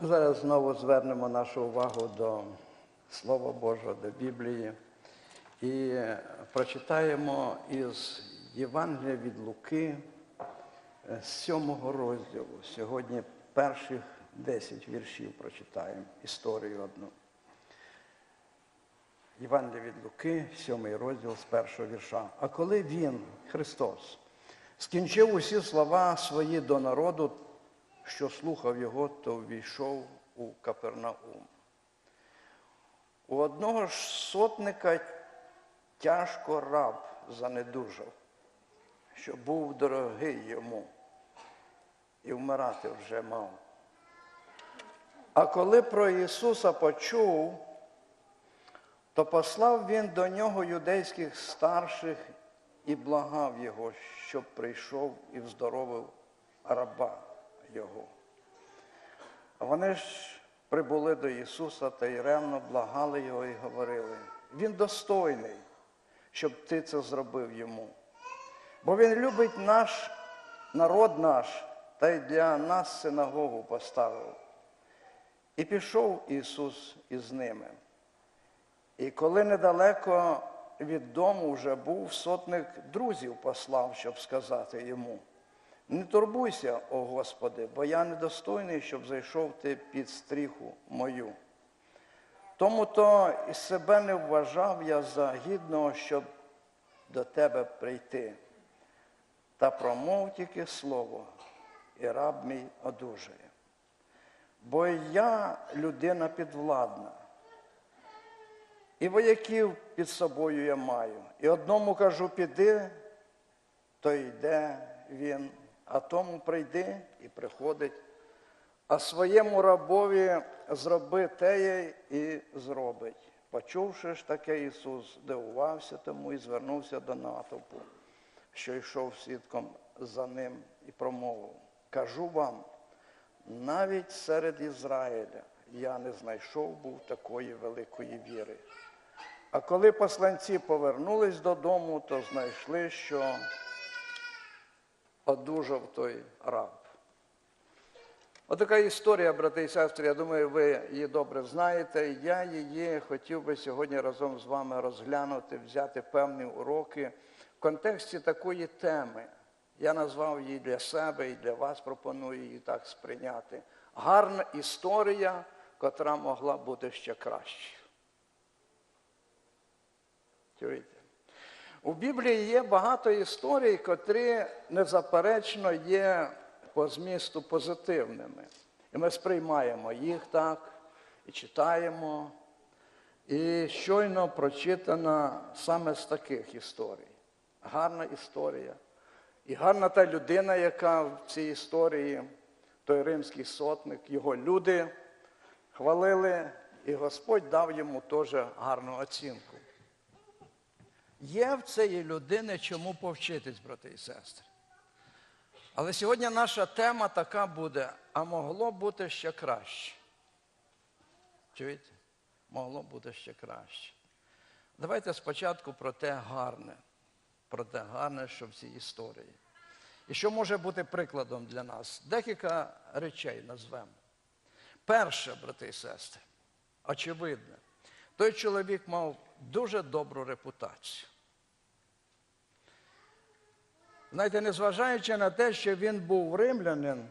Зараз знову звернемо нашу увагу до Слова Божого, до Біблії і прочитаємо із Євангелія від Луки е, з сьомого розділу. Сьогодні перших 10 віршів прочитаємо історію одну. Євангелія від Луки, сьомий розділ з першого вірша. А коли він, Христос, скінчив усі слова свої до народу, що слухав його, то ввійшов у Капернаум. У одного ж сотника тяжко раб занедужав, що був дорогий йому і вмирати вже мав. А коли про Ісуса почув, то послав він до нього юдейських старших і благав його, щоб прийшов і вздоровив раба його. Вони ж прибули до Ісуса та й ревно благали його і говорили, Він достойний, щоб ти це зробив йому. Бо Він любить наш народ наш та й для нас синагогу поставив. І пішов Ісус із ними. І коли недалеко від дому вже був, сотник друзів послав, щоб сказати йому, не турбуйся, о Господи, бо я недостойний, щоб зайшов ти під стріху мою. Тому то і себе не вважав я за гідного, щоб до тебе прийти. Та промов тільки слово, і раб мій одужає. Бо я людина підвладна. І вояків під собою я маю. І одному кажу, піди, то йде він, а тому прийди і приходить. А своєму рабові зроби теє і зробить. Почувши ж таке, Ісус дивувався тому і звернувся до натовпу, що йшов свідком за ним і промовив. Кажу вам, навіть серед Ізраїля я не знайшов був такої великої віри. А коли посланці повернулись додому, то знайшли, що одужав той раб. Отака історія, брати і сестри, я думаю, ви її добре знаєте. Я її хотів би сьогодні разом з вами розглянути, взяти певні уроки в контексті такої теми. Я назвав її для себе і для вас пропоную її так сприйняти. Гарна історія, котра могла бути ще краще. Чуєте? У Біблії є багато історій, котрі незаперечно є по змісту позитивними. І ми сприймаємо їх так, і читаємо. І щойно прочитана саме з таких історій. Гарна історія. І гарна та людина, яка в цій історії, той римський сотник, його люди хвалили, і Господь дав йому теж гарну оцінку. Є в цієї людини чому повчитись, брати і сестри. Але сьогодні наша тема така буде, а могло бути ще краще. Чуєте? Могло бути ще краще. Давайте спочатку про те гарне, про те гарне, що в цій історії. І що може бути прикладом для нас? Декілька речей назвемо. Перше, брати і сестри, очевидне, той чоловік мав дуже добру репутацію. Знаєте, незважаючи на те, що він був римлянин,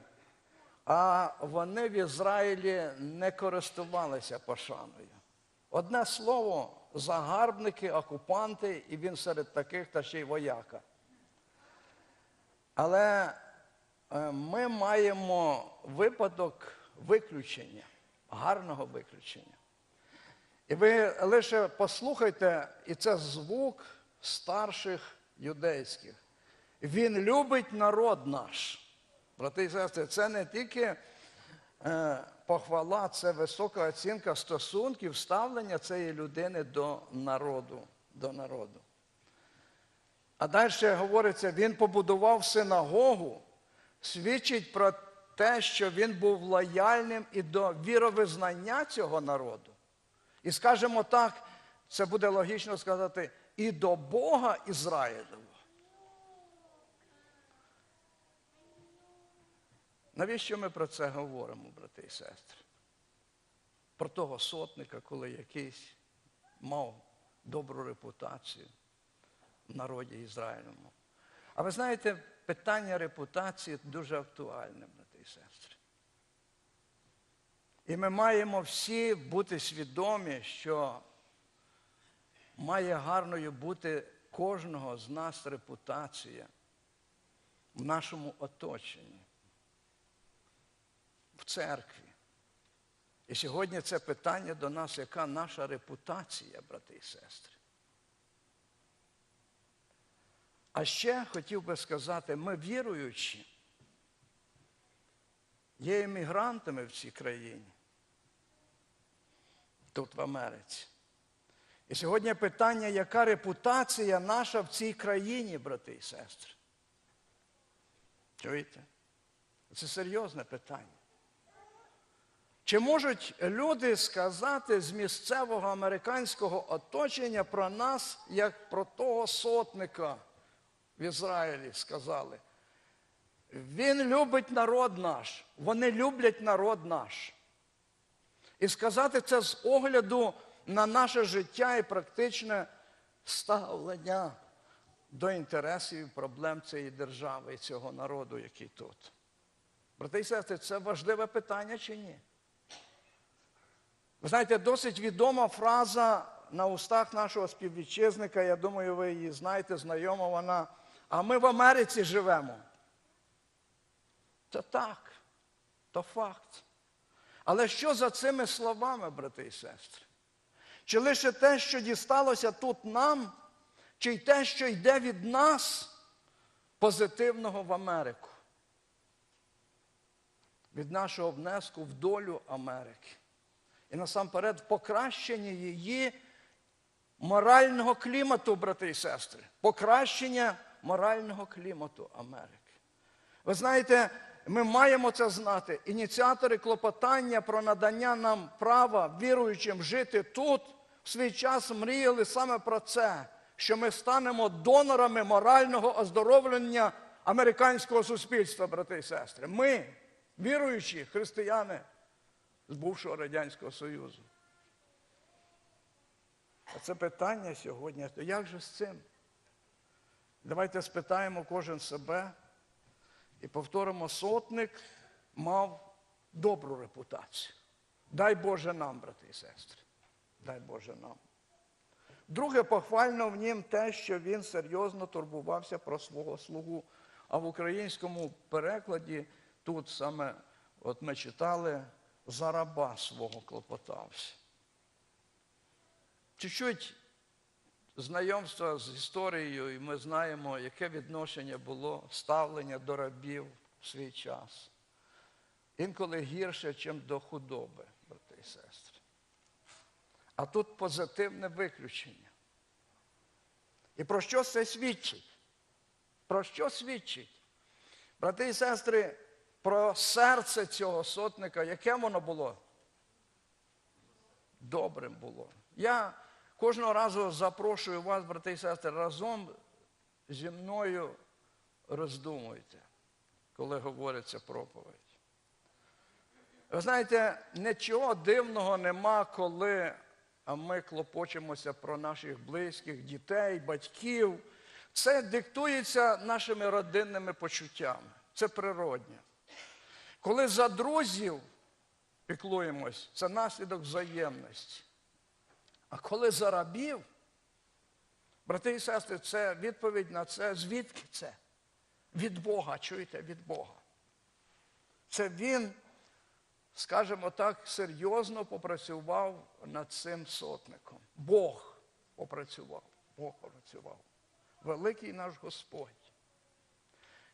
а вони в Ізраїлі не користувалися пошаною. Одне слово, загарбники, окупанти, і він серед таких та ще й вояка. Але е, ми маємо випадок виключення, гарного виключення. І ви лише послухайте, і це звук старших юдейських. Він любить народ наш. Брати і сестри, це не тільки е, похвала, це висока оцінка стосунків, ставлення цієї людини до народу. До народу. А далі говориться, він побудував синагогу, свідчить про те, що він був лояльним і до віровизнання цього народу. І скажімо так, це буде логічно сказати, і до Бога Ізраїлевого. Навіщо ми про це говоримо, брати і сестри? про того сотника, коли якийсь мав добру репутацію в народі Ізраїльному. А ви знаєте, питання репутації дуже актуальне. І ми маємо всі бути свідомі, що має гарною бути кожного з нас репутація в нашому оточенні, в церкві. І сьогодні це питання до нас, яка наша репутація, брати і сестри. А ще хотів би сказати, ми віруючі, є іммігрантами в цій країні, тут в Америці. І сьогодні питання, яка репутація наша в цій країні, брати і сестри? Чуєте? Це серйозне питання. Чи можуть люди сказати з місцевого американського оточення про нас, як про того сотника в Ізраїлі сказали? Він любить народ наш, вони люблять народ наш. І сказати це з огляду на наше життя і практичне ставлення до інтересів і проблем цієї держави і цього народу, який тут. Брати і сестри, це важливе питання чи ні? Ви знаєте, досить відома фраза на устах нашого співвітчизника, я думаю, ви її знаєте, знайома вона. А ми в Америці живемо. Це так, то факт. Але що за цими словами, брати і сестри? Чи лише те, що дісталося тут нам, чи й те, що йде від нас позитивного в Америку? Від нашого внеску в долю Америки. І насамперед покращення її морального клімату, брати і сестри. Покращення морального клімату Америки. Ви знаєте, ми маємо це знати. Ініціатори клопотання про надання нам права віруючим жити тут в свій час мріяли саме про це, що ми станемо донорами морального оздоровлення американського суспільства, брати і сестри. Ми, віруючі християни з бувшого Радянського Союзу. А це питання сьогодні. То як же з цим? Давайте спитаємо кожен себе і повторимо, сотник мав добру репутацію. Дай Боже нам, брати і сестри. Дай Боже нам. Друге, похвально в нім те, що він серйозно турбувався про свого слугу. А в українському перекладі тут саме, от ми читали, за раба свого клопотався. Чуть-чуть знайомства з історією, і ми знаємо, яке відношення було ставлення до рабів в свій час. Інколи гірше, ніж до худоби, брати і сестри. А тут позитивне виключення. І про що це свідчить? Про що свідчить? Брати і сестри, про серце цього сотника, яке воно було? Добрим було. Я кожного разу запрошую вас, брати і сестри, разом зі мною роздумуйте, коли говориться проповідь. Ви знаєте, нічого дивного нема, коли ми клопочемося про наших близьких, дітей, батьків. Це диктується нашими родинними почуттями. Це природне. Коли за друзів піклуємось, це наслідок взаємності. А коли за рабів, брати і сестри, це відповідь на це, звідки це? Від Бога, чуєте, від Бога. Це він, скажімо так, серйозно попрацював над цим сотником. Бог попрацював, Бог попрацював. Великий наш Господь.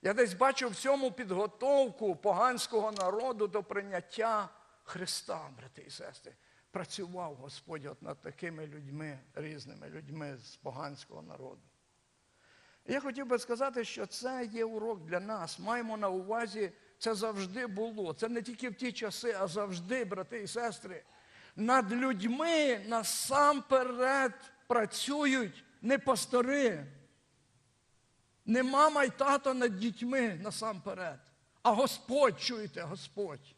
Я десь бачу в цьому підготовку поганського народу до прийняття Христа, брати і сестри. Працював Господь от над такими людьми, різними людьми з поганського народу. Я хотів би сказати, що це є урок для нас. Маємо на увазі, це завжди було. Це не тільки в ті часи, а завжди, брати і сестри. Над людьми насамперед працюють не пастори. Не мама й тато над дітьми насамперед, а Господь, чуєте, Господь.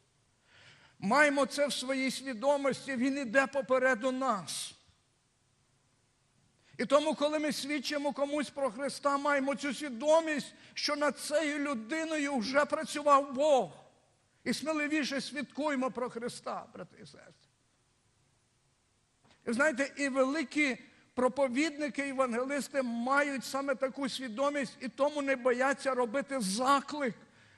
Маємо це в своїй свідомості, Він іде попереду нас. І тому, коли ми свідчимо комусь про Христа, маємо цю свідомість, що над цією людиною вже працював Бог. І сміливіше свідкуємо про Христа, брати і сестри. І знаєте, і великі проповідники, евангелисти мають саме таку свідомість і тому не бояться робити заклик,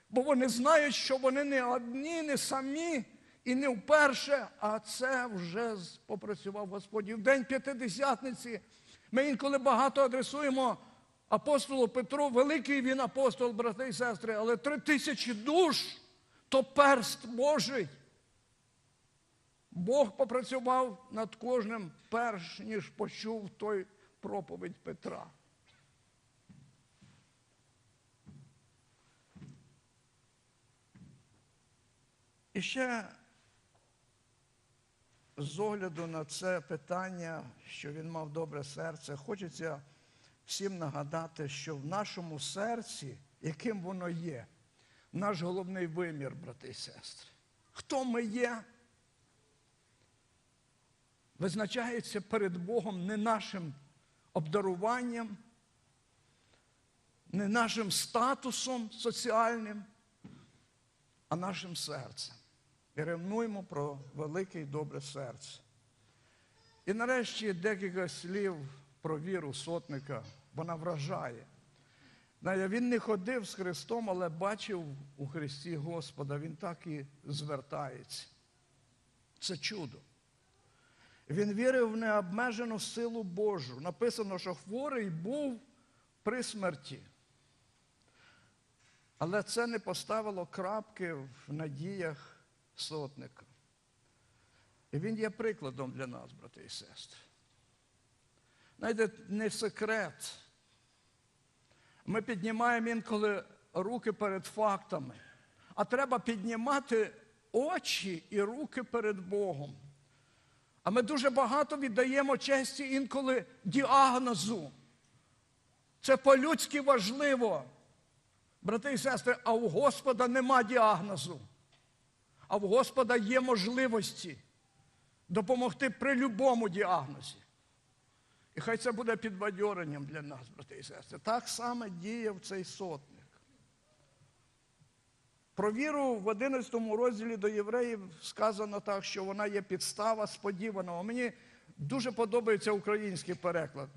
бо вони знають, що вони не одні, не самі і не вперше, а це вже попрацював Господь. І в день п'ятидесятниці ми інколи багато адресуємо апостолу Петру, великий він апостол, брати і сестри, але три тисячі душ то перст Божий. Бог попрацював над кожним, перш ніж почув той проповідь Петра. І ще з огляду на це питання, що він мав добре серце, хочеться всім нагадати, що в нашому серці, яким воно є, наш головний вимір, брати і сестри. Хто ми є? визначається перед Богом не нашим обдаруванням, не нашим статусом соціальним, а нашим серцем. І ревнуємо про велике і добре серце. І нарешті декілька слів про віру сотника. Вона вражає. Він не ходив з Христом, але бачив у Христі Господа. Він так і звертається. Це чудо. Він вірив в необмежену силу Божу. Написано, що хворий був при смерті. Але це не поставило крапки в надіях сотника. І він є прикладом для нас, брати і сестри. Знаєте, не секрет. Ми піднімаємо інколи руки перед фактами, а треба піднімати очі і руки перед Богом. А ми дуже багато віддаємо честі інколи діагнозу. Це по-людськи важливо. Брати і сестри, а у Господа нема діагнозу. А в Господа є можливості допомогти при будь-якому діагнозі. І хай це буде підбадьоренням для нас, брати і сестри. Так само діяв цей сотник. Про віру в 11 розділі до євреїв сказано так, що вона є підстава сподіваного. Мені дуже подобається український переклад.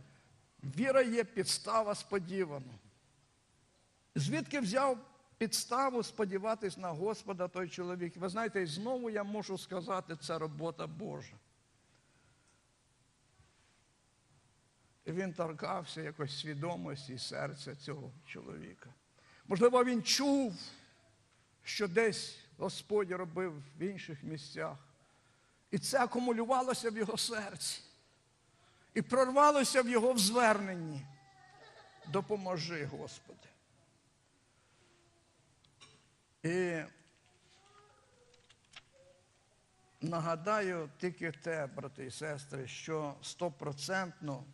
Віра є підстава сподіваного. Звідки взяв підставу сподіватись на Господа той чоловік? Ви знаєте, і знову я можу сказати, це робота Божа. І він торкався якось свідомості серця цього чоловіка. Можливо, він чув, що десь Господь робив в інших місцях. І це акумулювалося в його серці. І прорвалося в його зверненні. Допоможи, Господи. І нагадаю тільки те, брати і сестри, що стопроцентно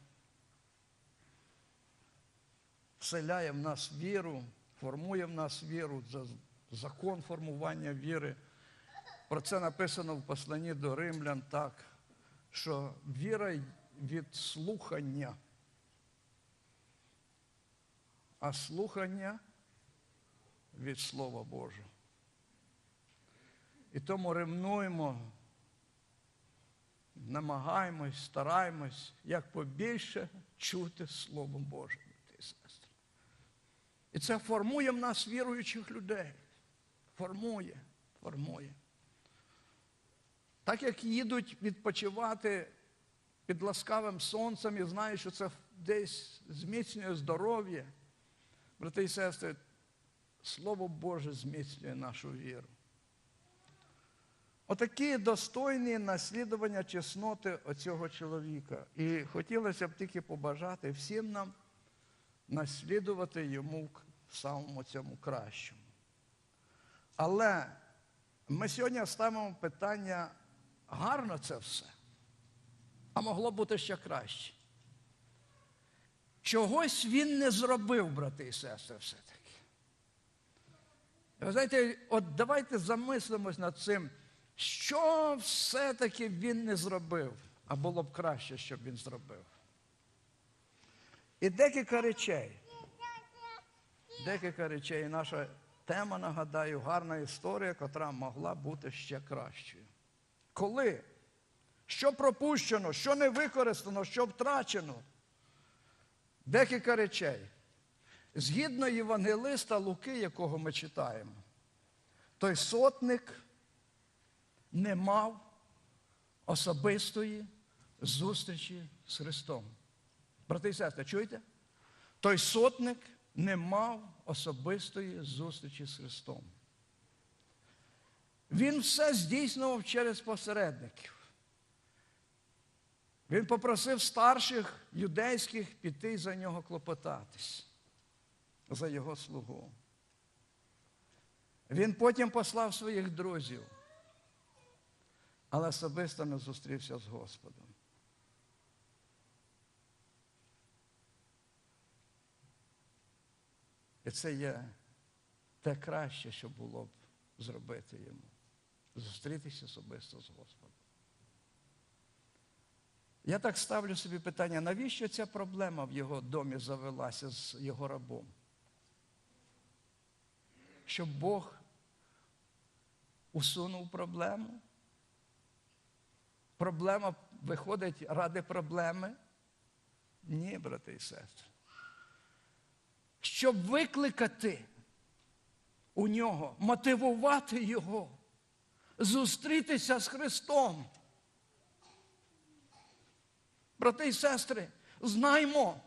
вселяє в нас віру, формує в нас віру, закон формування віри. Про це написано в посланні до римлян так, що віра від слухання, а слухання від Слова Божого. І тому ревнуємо, намагаємось, стараємось як побільше чути Слово Боже, брати і сестри. І це формує в нас віруючих людей. Формує, формує. Так як їдуть відпочивати під ласкавим сонцем і знають, що це десь зміцнює здоров'я, брати і сестри, Слово Боже зміцнює нашу віру. Отакі достойні наслідування чесноти оцього чоловіка. І хотілося б тільки побажати всім нам наслідувати йому в самому цьому кращому. Але ми сьогодні ставимо питання, гарно це все, а могло бути ще краще. Чогось він не зробив, брати і сестри, все-таки. Знаєте, от давайте замислимось над цим. що все-таки він не зробив, а було б краще, щоб він зробив. І декілька речей. Декілька речей. Наша тема, нагадаю, гарна історія, котра могла бути ще кращою. Коли? Що пропущено, що не використано, що втрачено? Декілька речей. Згідно Євангелиста Луки, якого ми читаємо, той сотник не мав особистої зустрічі з Христом. Брати і сестри, чуєте? Той сотник не мав особистої зустрічі з Христом. Він все здійснював через посередників. Він попросив старших юдейських піти за нього клопотатись, за його слугу. Він потім послав своїх друзів, але особисто не зустрівся з Господом. І це є те краще, що було б зробити йому. Зустрітися особисто з Господом. Я так ставлю собі питання, навіщо ця проблема в його домі завелася з його рабом? Щоб Бог усунув проблему? Проблема виходить ради проблеми? Ні, брати і сестри. Щоб викликати у нього, мотивувати його, зустрітися з Христом. Брати і сестри, знаймо,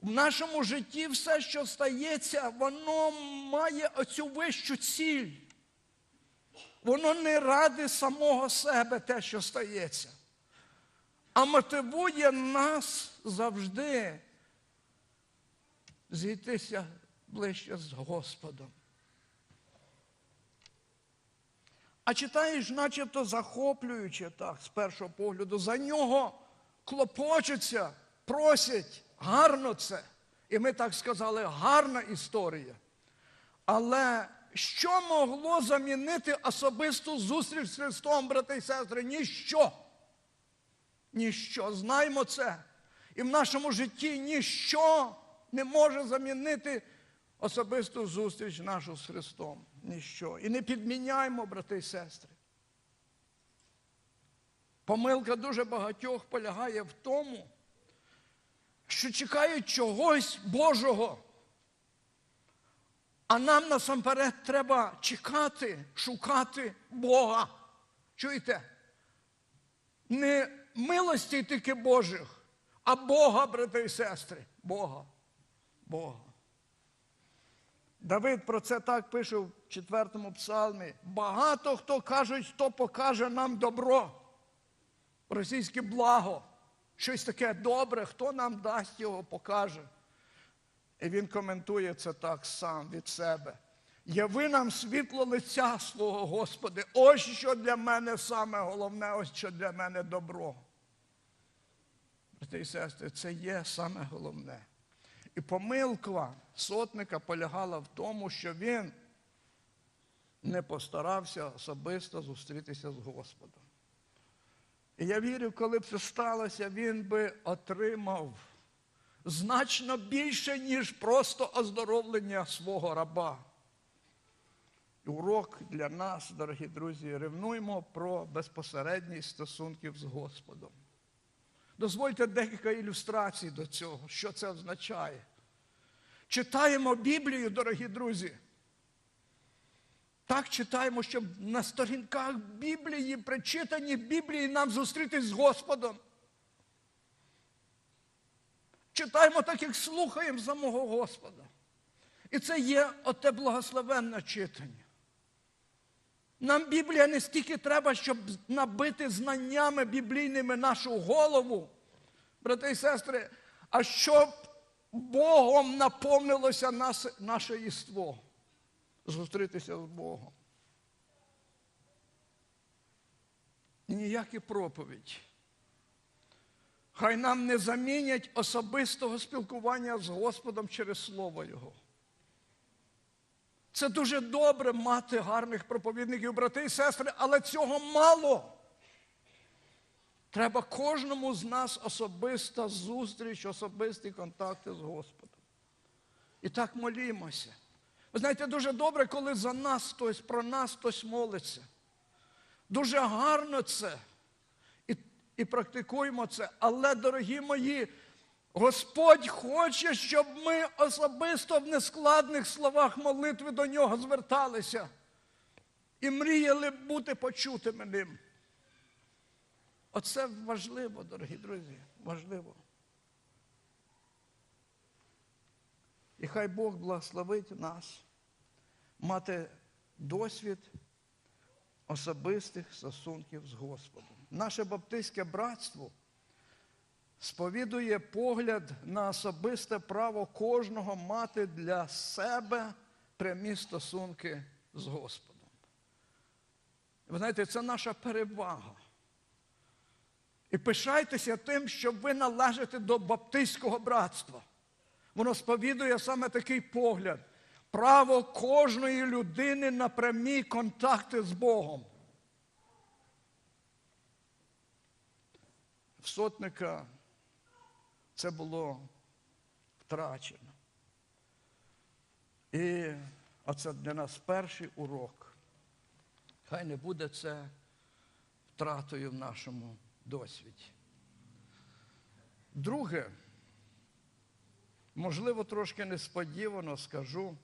в нашому житті все, що стається, воно має оцю вищу ціль. Воно не ради самого себе те, що стається, а мотивує нас завжди зійтися ближче з Господом. А читаєш, начебто захоплююче так, з першого погляду, за нього клопочуться, просять, гарно це. І ми так сказали, гарна історія. Але що могло замінити особисту зустріч з Христом, брати і сестри? Ніщо. Ніщо. Знаємо це. І в нашому житті ніщо не може замінити особисту зустріч нашу з Христом. Ніщо. І не підміняємо, брати і сестри. Помилка дуже багатьох полягає в тому, що чекають чогось Божого. А нам насамперед треба чекати, шукати Бога. Чуєте? Не милості тільки Божих, а Бога, брати і сестри. Бога. Бога. Давид про це так пише в четвертому псалмі. Багато хто кажуть, хто покаже нам добро. Російське благо. Щось таке добре, хто нам дасть його, покаже. І він коментує це так сам від себе. Яви нам світло лиця свого Господи. Ось що для мене саме головне, ось що для мене добро. Брати і сестри, це є саме головне. І помилка сотника полягала в тому, що він не постарався особисто зустрітися з Господом. І я вірю, коли б це сталося, він би отримав значно більше, ніж просто оздоровлення свого раба. Урок для нас, дорогі друзі, ревнуємо про безпосередність стосунків з Господом. Дозвольте декілька ілюстрацій до цього, що це означає. Читаємо Біблію, дорогі друзі. Так читаємо, щоб на сторінках Біблії, причитані Біблії, нам зустрітись з Господом. Читаємо так, як слухаємо самого Господа. І це є оте благословенне читання. Нам Біблія не стільки треба, щоб набити знаннями біблійними нашу голову, брати і сестри, а щоб Богом наповнилося наше єство. Зустрітися з Богом. Ніякі проповідь. Хай нам не замінять особистого спілкування з Господом через Слово Його. Це дуже добре мати гарних проповідників, брати і сестри, але цього мало. Треба кожному з нас особиста зустріч, особисті контакти з Господом. І так молімося. Ви знаєте, дуже добре, коли за нас хтось, про нас хтось молиться. Дуже гарно це. І, і практикуємо це. Але, дорогі мої, Господь хоче, щоб ми особисто в нескладних словах молитви до нього зверталися і мріяли бути почутими ним. Оце важливо, дорогі друзі, важливо. І хай Бог благословить нас мати досвід особистих стосунків з Господом. Наше баптистське братство сповідує погляд на особисте право кожного мати для себе прямі стосунки з Господом. Ви знаєте, це наша перевага. І пишайтеся тим, що ви належите до баптистського братства. Воно сповідує саме такий погляд. Право кожної людини на прямі контакти з Богом. В сотника це було втрачено. І оце для нас перший урок. Хай не буде це втратою в нашому досвіді. Друге, можливо, трошки несподівано скажу,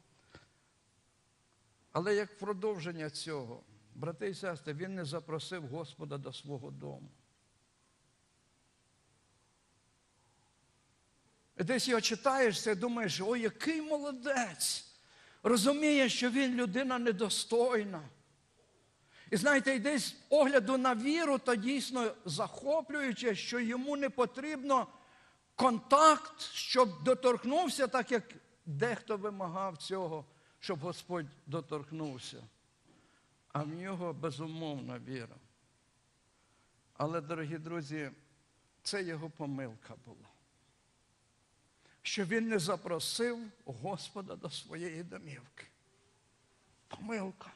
але як продовження цього, брати і сестри, він не запросив Господа до свого дому. І десь його читаєш це і думаєш, ой, який молодець! Розуміє, що він людина недостойна. І знаєте, і десь огляду на віру, то дійсно захоплююче, що йому не потрібно контакт, щоб доторкнувся, так як дехто вимагав цього, щоб Господь доторкнувся. А в нього безумовна віра. Але, дорогі друзі, це його помилка була. Що він не запросив Господа до своєї домівки. Помилка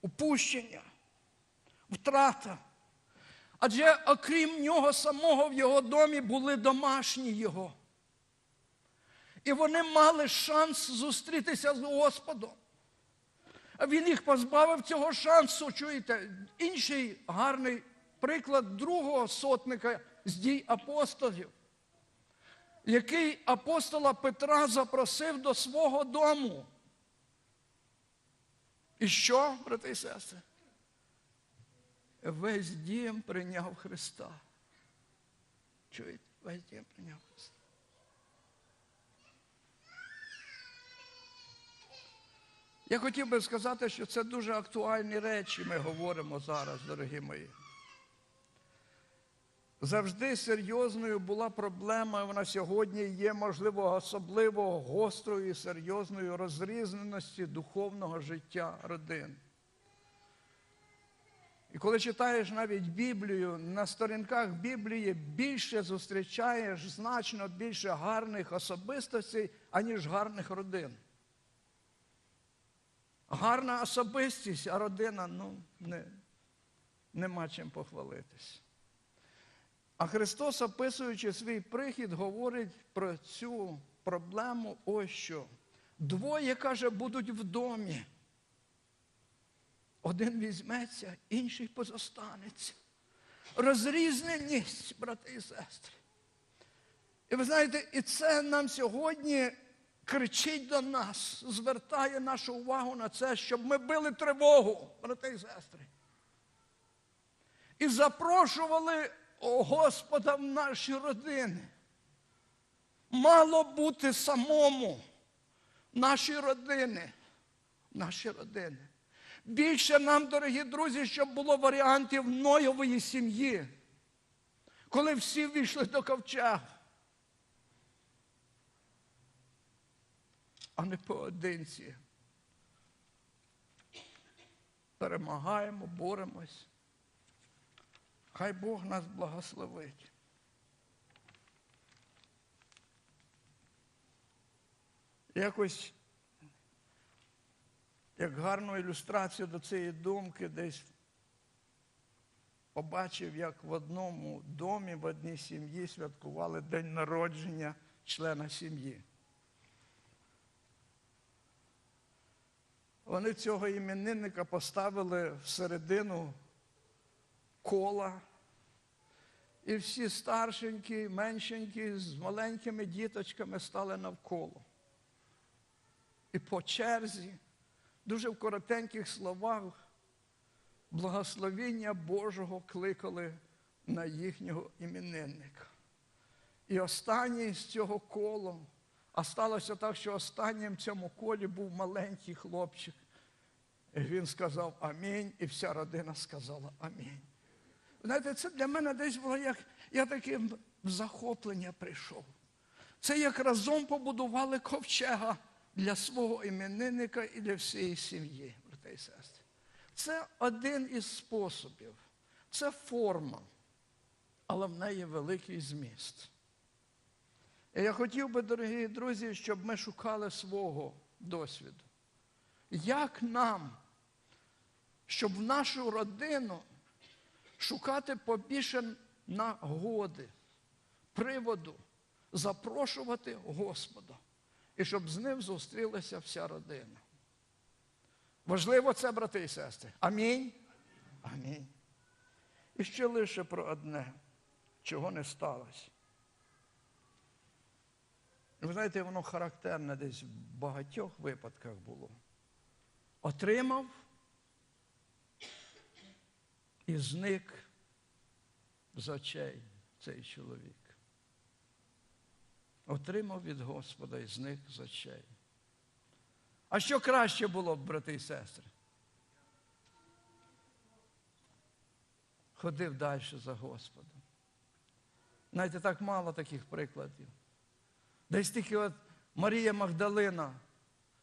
упущення, втрата. Адже окрім нього самого в його домі були домашні його. І вони мали шанс зустрітися з Господом. А він їх позбавив цього шансу. Чуєте, інший гарний приклад другого сотника з дій апостолів, який апостола Петра запросив до свого дому. І що, брати і сестри? Весь дім прийняв Христа. Чуєте? Весь дім прийняв Христа. Я хотів би сказати, що це дуже актуальні речі ми говоримо зараз, дорогі мої. Завжди серйозною була проблема, вона сьогодні є, можливо, особливо гострою і серйозною розрізненості духовного життя родин. І коли читаєш навіть Біблію, на сторінках Біблії більше зустрічаєш значно більше гарних особистостей, аніж гарних родин. Гарна особистість, а родина ну, не, нема чим похвалитись. А Христос, описуючи свій прихід, говорить про цю проблему ось що. Двоє, каже, будуть в домі. Один візьметься, інший позостанеться. Розрізненість, брати і сестри. І ви знаєте, і це нам сьогодні кричить до нас, звертає нашу увагу на це, щоб ми били тривогу, брати і сестри. І запрошували о Господа в наші родини. Мало бути самому наші родини, наші родини. Більше нам, дорогі друзі, щоб було варіантів Ноєвої сім'ї, коли всі війшли до ковча. А не поодинці. Перемагаємо, боремось. Хай Бог нас благословить. Якось як гарну ілюстрацію до цієї думки, десь побачив, як в одному домі, в одній сім'ї святкували день народження члена сім'ї. Вони цього іменинника поставили всередину кола. І всі старшенькі, меншенькі, з маленькими діточками стали навколо. І по черзі, дуже в коротеньких словах, благословіння Божого кликали на їхнього іменинника. І останній з цього кола, а сталося так, що останнім в цьому колі був маленький хлопчик. І він сказав амінь, і вся родина сказала амінь. Знаєте, це для мене десь було як я таким в захоплення прийшов. Це як разом побудували ковчега для свого іменинника і для всієї сім'ї, брати і сестри. Це один із способів, це форма, але в неї великий зміст. І я хотів би, дорогі друзі, щоб ми шукали свого досвіду. Як нам, щоб в нашу родину шукати побільше нагоди, приводу, запрошувати Господа, і щоб з ним зустрілася вся родина. Важливо це, брати і сестри. Амінь. Амінь. І ще лише про одне, чого не сталося. Ви знаєте, воно характерне десь в багатьох випадках було. Отримав і зник з очей цей чоловік. Отримав від Господа і зник з очей. А що краще було б, брати і сестри? Ходив далі за Господом. Знаєте, так мало таких прикладів. Десь тільки от Марія Магдалина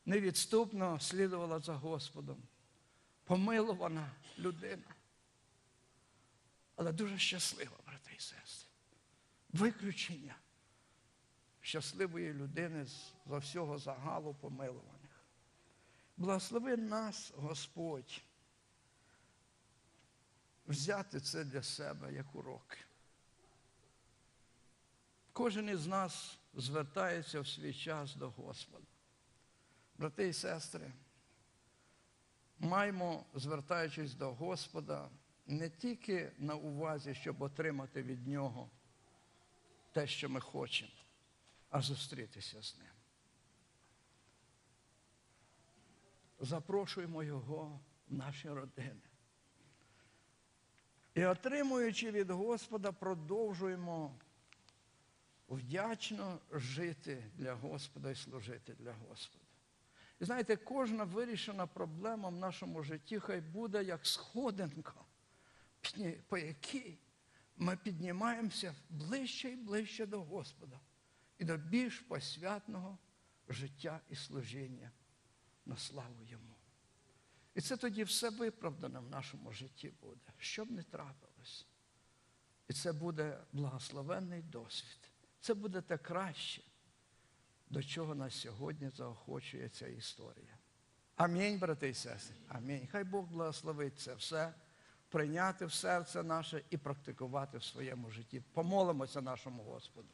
невідступно слідувала за Господом. Помилувана людина. Але дуже щаслива, брати і сестри. Виключення щасливої людини за всього загалу помилуваних. Благослови нас, Господь, взяти це для себе як уроки. Кожен із нас звертається в свій час до Господа. Брати і сестри, маємо, звертаючись до Господа, не тільки на увазі, щоб отримати від Нього те, що ми хочемо, а зустрітися з Ним. Запрошуємо Його в наші родини. І отримуючи від Господа, продовжуємо вдячно жити для Господа і служити для Господа. І знаєте, кожна вирішена проблема в нашому житті хай буде як сходинка, по якій ми піднімаємося ближче і ближче до Господа і до більш посвятного життя і служіння на славу Йому. І це тоді все виправдане в нашому житті буде, що б не трапилось. І це буде благословенний досвід. Це буде те краще, до чого нас сьогодні заохочує ця історія. Амінь, брати і сестри. Амінь. Хай Бог благословить це все, прийняти в серце наше і практикувати в своєму житті. Помолимося нашому Господу.